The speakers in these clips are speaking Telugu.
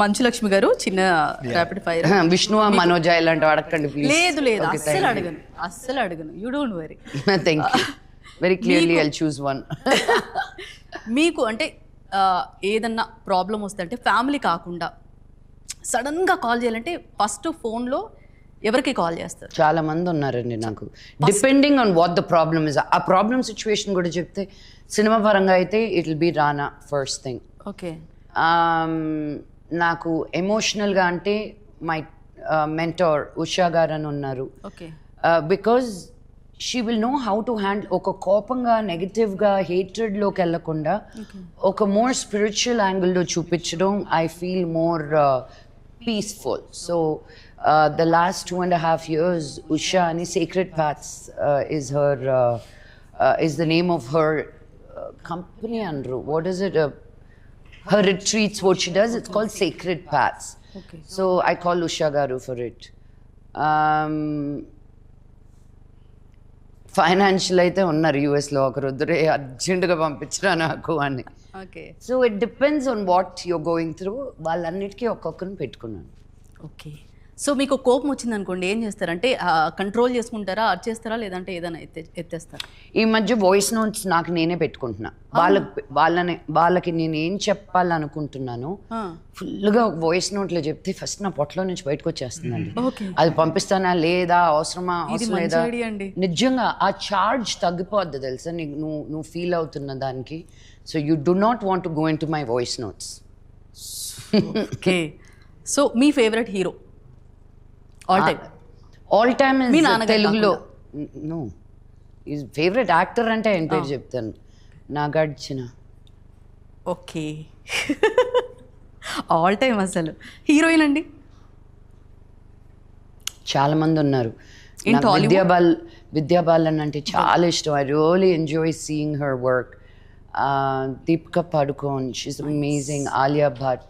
మంచు లక్ష్మి గారు చిన్న ర్యాపిడ్ ఫైర్ విష్ణు మనోజ ఇలాంటి అడగండి ప్లీజ్ లేదు లేదు. అస్సలు అడగను. అస్సలు అడగను. You don't worry thank you very clearly I choose one మీకు అంటే ఏదన్నా ప్రాబ్లం వస్తే అంటే ఫ్యామిలీ కాకుండా సడన్గా కాల్ చేయాలంటే ఫస్ట్ ఫోన్లో ఎవరికి కాల్ చేస్తారు? చాలా మంది ఉన్నారండి నాకు. Depending on what the problem is ఆ ప్రాబ్లమ్ సిచ్యువేషన్ కూడా చెప్తే సినిమా పరంగా అయితే it will be Rana first thing okay నాకు ఎమోషనల్గా అంటే మై మెంటోర్ ఉషా గారు అని ఉన్నారు. Okay because she will know how to handle ఒక కోపంగా నెగటివ్గా హేట్రెడ్లోకి వెళ్ళకుండా ఒక మోర్ స్పిరిచువల్ యాంగిల్లో చూపించడం I feel more peaceful so the last two and half years Usha అని secret paths is her is the name of her company and what is it her retreats, what she does, it's called Sacred Paths. Okay. So I call Usha Garu for it. Um, financial అయితే ఉన్నారు యూఎస్లో ఒకరు వద్దురే అర్జెంటుగా పంపించరా నాకు అని okay so it depends on what you're going through వాళ్ళన్నిటికీ ఒక్కొక్కరిని పెట్టుకున్నాను ఓకే సో మీకు కోపం వచ్చింది అనుకోండి ఏం చేస్తారంటే కంట్రోల్ చేసుకుంటారా అర్చేస్తారా లేదంటే ఏదైనా ఎత్తే ఎత్తేస్తారా? ఈ మధ్య వాయిస్ నోట్స్ నాకు నేనే పెట్టుకుంటున్నా. వాళ్ళకి వాళ్ళని వాళ్ళకి నేను ఏం చెప్పాలనుకుంటున్నాను ఫుల్గా వాయిస్ నోట్లో చెప్తే ఫస్ట్ నా పొట్టలో నుంచి బయటకు వచ్చేస్తుందండి. ఓకే. అది పంపిస్తానా లేదా అవసరమా అవసరం లేదా. నిజంగా ఆ చార్జ్ తగ్గిపోద్ది తెలుసా నీకు నువ్వు నువ్వు ఫీల్ అవుతున్న దానికి? So you do not want go in to my voice notes okay. So me favourite hero all time all time మీ నాన్నగారు తెలుగులో. నో ఈజ్ ఫేవరెట్ యాక్టర్ అంటే ఆయన పేరు చెప్తాను. నాగార్జున. ఓకే. ఆల్ టైమ్ అసలు. హీరోయిన్ అండి? చాలా మంది ఉన్నారు. In నాకు Tollywood? విద్యా బాల్ విద్యా బాలన్ అంటే చాలా ఇష్టం. I really enjoy seeing her work Deepika Padukone she's amazing Alia Bhatt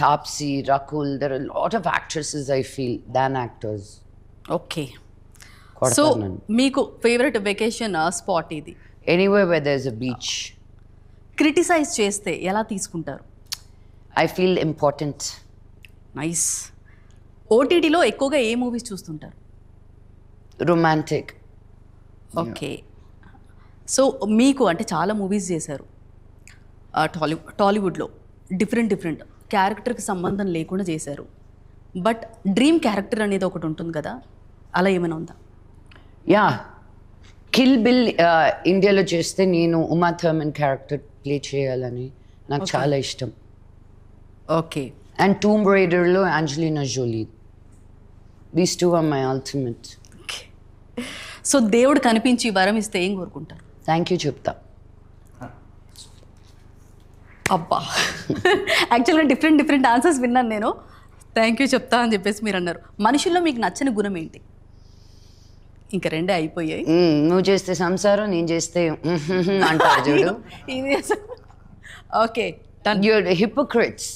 Taapsee Rakul there lot of actresses I feel than actors okay so కొడతాను నన్ను మీకు ఫేవరెట్ వెకేషన్ స్పాట్ ఇది anyway where there is a beach criticize చేస్తే ఎలా తీసుకుంటారు? ఐ ఫీల్ ఇంపార్టెంట్ నైస్ ఓటీటీలో ఎక్కువగా ఏ మూవీస్ చూస్తుంటారు? రొమాంటిక్ ఓకే సో మీకు అంటే చాలా మూవీస్ చేశారు. ఆ, టాలీ టాలీవుడ్లో డిఫరెంట్ డిఫరెంట్ క్యారెక్టర్కి సంబంధం లేకుండా చేశారు. బట్ డ్రీమ్ క్యారెక్టర్ అనేది ఒకటి ఉంటుంది కదా అలా ఏమైనా ఉందా? యా. కిల్ బిల్ ఇండియాలో చేస్తే నేను ఉమా థర్మన్ క్యారెక్టర్ ప్లే చేయాలని నాకు చాలా ఇష్టం. Okay. And tomb రైడర్లో Angelina Jolie. These two are my ultimate so దేవుడు కనిపించి వరం ఇస్తే ఏం కోరుకుంటారు? థ్యాంక్ యూ చెప్తా. అబ్బా. యాక్చువల్గా డిఫరెంట్ డిఫరెంట్ ఆన్సర్స్ విన్నాను నేను. థ్యాంక్ యూ చెప్తా అని చెప్పేసి మీరు అన్నారు. మనుషుల్లో మీకు నచ్చని గుణం ఏంటి? ఇంకా రెండే అయిపోయాయి. నువ్వు చేస్తే సంసారం నేను చేస్తే అంటారు చూడు. Okay you're hypocrites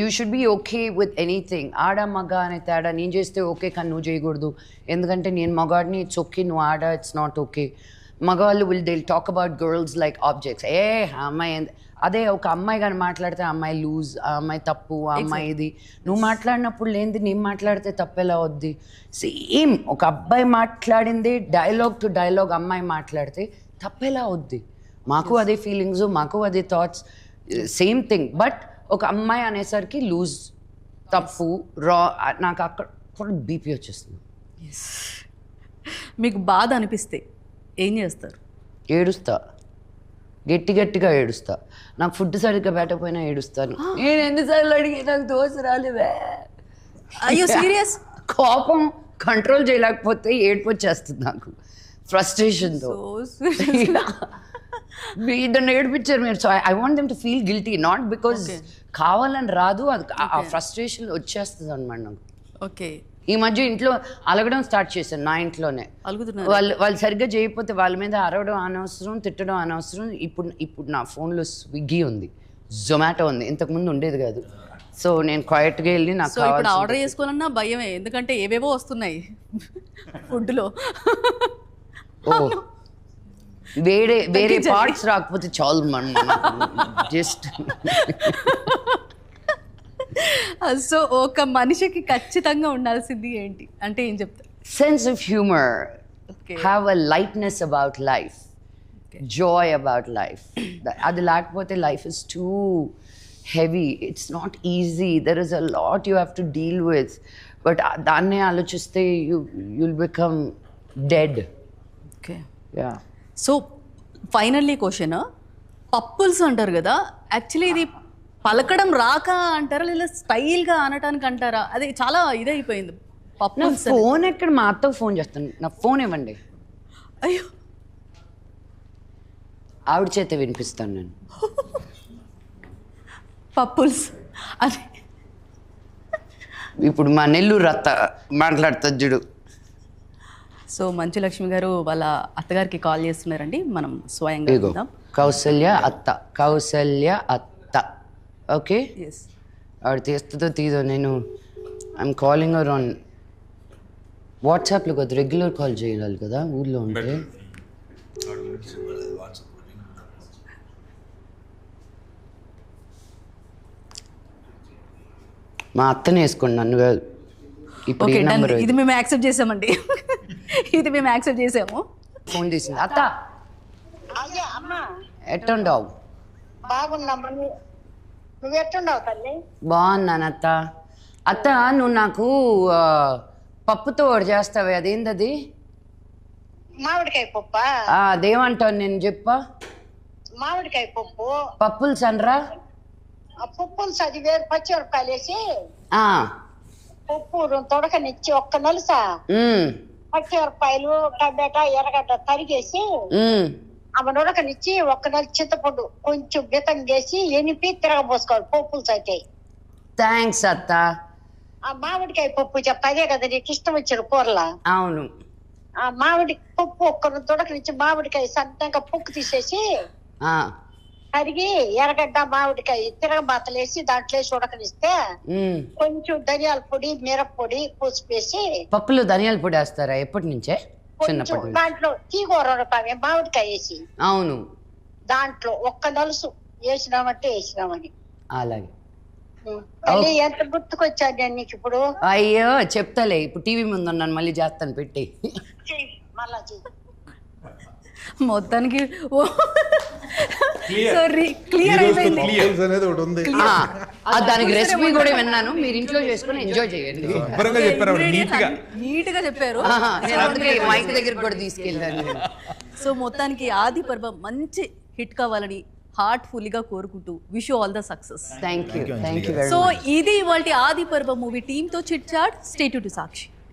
you should be okay with anything ఆడ మగ అనే తేడా నేను చేస్తే ఓకే కానీ నువ్వు చేయకూడదు. ఎందుకంటే నేను మగాడిని ఇట్స్ ఓకే నువ్వు ఆడ ఇట్స్ నాట్ ఓకే మగవాళ్ళు will they'll talk about girls like objects ఏ అమ్మాయి అదే ఒక అమ్మాయి కానీ మాట్లాడితే అమ్మాయి లూజ్ ఆ అమ్మాయి తప్పు ఆ అమ్మాయి ఇది. నువ్వు మాట్లాడినప్పుడు లేనిది నేను మాట్లాడితే తప్పెలా వద్ది సేమ్ ఒక అబ్బాయి మాట్లాడింది డైలాగ్ టు డైలాగ్ అమ్మాయి మాట్లాడితే తప్పెలా వద్ది మాకు అదే ఫీలింగ్స్ మాకు అదే థాట్స్ సేమ్ థింగ్ బట్ ఒక అమ్మాయి అనేసరికి లూజ్ తప్పు రా నాకు అక్కడ బీపీ వచ్చేస్తుంది. మీకు బాధ అనిపిస్తే? ఏం చేస్తారు? ఏడుస్తా. గట్టి గట్టిగా ఏడుస్తా. నాకు ఫుడ్ సరిగ్గా పెట్టకపోయినా ఏడుస్తాను. నేను ఎన్నిసార్లు అడిగి నాకు దోశ రాలేవే. అయ్యో సీరియస్? కోపం కంట్రోల్ చేయలేకపోతే ఏడుపు వచ్చేస్తుంది నాకు ఫ్రస్ట్రేషన్తో ఇద్దరు ఏడిపించారు మీరు. So I want them to feel guilty not because కావాలని రాదు అది ఆ ఫ్రస్ట్రేషన్ వచ్చేస్తుంది అనమాట నాకు. ఓకే. ఈ మధ్య ఇంట్లో అలగడం స్టార్ట్ చేశాను నా ఇంట్లోనే. వాళ్ళు వాళ్ళు సరిగ్గా చేయకపోతే వాళ్ళ మీద అరవడం అనవసరం తిట్టడం అనవసరం. ఇప్పుడు ఇప్పుడు నా ఫోన్లో స్విగ్గీ ఉంది జొమాటో ఉంది ఇంతకుముందు ఉండేది కాదు. సో నేను క్వైట్గా వెళ్ళి నాకు సో ఇప్పుడు ఆర్డర్ చేసుకోవాలన్నా భయమే ఎందుకంటే ఏవేవో వస్తున్నాయి ఫుడ్లో. ఓ. వేరే వేరే పార్ట్స్ రాకపోతే చాలు మనం జస్ట్ Uh, సో ఒక మనిషికి ఖచ్చితంగా ఉండాల్సింది ఏంటి? అంటే ఏం చెప్తా? Sense of humour have a lightness about life joy about life అది లేకపోతే life is too heavy it's not easy there is a lot you have to deal with but దాన్నే ఆలోచిస్తే you you'll become dead okay yeah so finally question people's అంటారు కదా. యాక్చువల్లీ ఇది పలకడం రాక అంటారా లేదా స్టైల్గా అనటానికి అంటారా? అది చాలా ఇదైపోయింది. నా ఫోన్ ఎక్కడ మా అత్తకు ఫోన్ చేస్తాను. నా ఫోన్ ఇవ్వండి. అయ్యో. ఆవిడ చేత వినిపిస్తాను నేను. పప్పుల్స్. అది. ఇప్పుడు మా నెల్లూరు అత్త మాట్లాడుతుంది చూడు. సో మంచు లక్ష్మి గారు వాళ్ళ అత్తగారికి కాల్ చేస్తున్నారండి. మనం స్వయంగా కౌసల్య అత్త. కౌసల్య అత్త. ఓకే ఆవిడ తీస్తుందో తీదో నేను ఐఎమ్ కాలింగ్ అవర్ ఆన్ వాట్సాప్లో కదా రెగ్యులర్ కాల్ చేయాలి కదా ఊళ్ళో ఉంటే. మా అత్తనే వేసుకోండి నన్ను కాదు ఇప్పుడు ఇది మేము యాక్సెప్ట్ చేసామండి. ఇది మేము యాక్సెప్ట్ చేసాము. ఫోన్ తీసింది. అత్త! ఎట్టుండవు బాగున్నామ్మా నువ్వు ఎట్టున్నావు తల్లి? బాగున్నాను అత్త అత్త నువ్వు నాకు ఆ, పప్పుతో ఒకటి చేస్తావే అదేందది? మామిడికాయ పప్పు? ఆ, అదేమంటావు నేను చెప్పా. మామిడికాయ పప్పు. పప్పులు సన్రా ఆ పప్పులు చది వేరు పచ్చిమిరపకాయలు వేసి ఆ, పప్పు తొడకనిచ్చి ఒక్క నలుసా? ఉమ్, పచ్చిమిరపకాయలు టమాటా ఎర్రగడ్డ తరిగేసి ఉమ్. ఆమె నొడకనిచ్చి ఒక్క నెల చింతపండు కొంచెం బితం చేసి ఎనిపి తిరగబోసుకోవాలి పప్పులు అయితే థ్యాంక్స్ అత్త. ఆ మామిడికాయ పప్పు చెప్తా అదే కదా నీకు ఇష్టం వచ్చిన కూరలా? అవును. ఆ మామిడి పప్పు ఒక్క తొడకనిచ్చి మామిడికాయ సన్నగా పుక్కు తీసేసి కరిగి ఎర్రగడ్డ మామిడికాయ తిరగబాతలు వేసి దాంట్లో వేసి ఉడకనిస్తే. కొంచెం ధనియాల పొడి మిరప్పొడి పసుపు వేసి పప్పులో ధనియాల పొడి వేస్తారా? ఎప్పటి నుంచే? చిన్నప్పటి దాంట్లో తీగూర ఉడకామే మామిడికాయ వేసి. అవును. దాంట్లో ఒక్క నలుసు వేసినామంటే వేసినామని. అలాగే. మళ్ళీ ఎంత గుర్తుకొచ్చాను నేను నీకు ఇప్పుడు? అయ్యో చెప్తాలే. ఇప్పుడు టీవీ ముందు ఉన్నాను మళ్ళీ చేస్తాను పెట్టి. మళ్ళా మొత్తానికి సారీ క్లియర్ అయిపోయింది. క్లియర్స్ అనేది ఒకటి ఉంది. ఆ, ఆ, దానికి రెసిపీ కూడా విన్నాను. మీరు ఇంట్లో చేసుకుని ఎంజాయ్ చేయండి. శుభ్రంగా చెప్పారు నీట్గా. నీట్గా చెప్పారు. ఆహా, నేను అందుకే మైక్ దగ్గర కూడా తీసుకెళ్ళాను. సో మొత్తానికి ఆది పర్వం మంచి హిట్ కావాలని హార్ట్ఫుల్గా కోరుకుంటూ wish all the success thank you thank you very so ఇది ఇవాళ Adi Parva movie టీమ్తో chit chat stay tuned to Sakshi